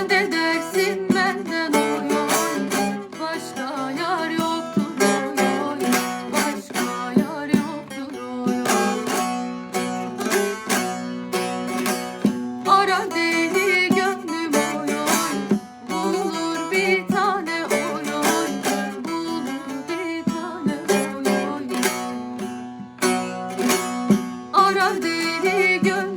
Sen de Başka yar yoktur oy Başka yar yoktur oy Ara deli gönlüm oy Bulur bir tane oy Bulur bir tane oy Ara deli gönlüm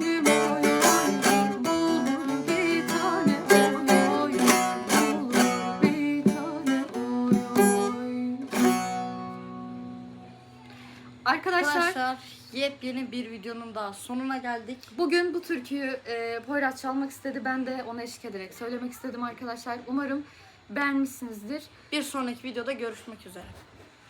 Arkadaşlar Arkadaşlar yepyeni bir videonun daha sonuna geldik. bugün bu türküyü e, Poyraz çalmak istedi. Ben de ona eşlik ederek söylemek istedim arkadaşlar. Umarım beğenmişsinizdir. Bir sonraki videoda görüşmek üzere.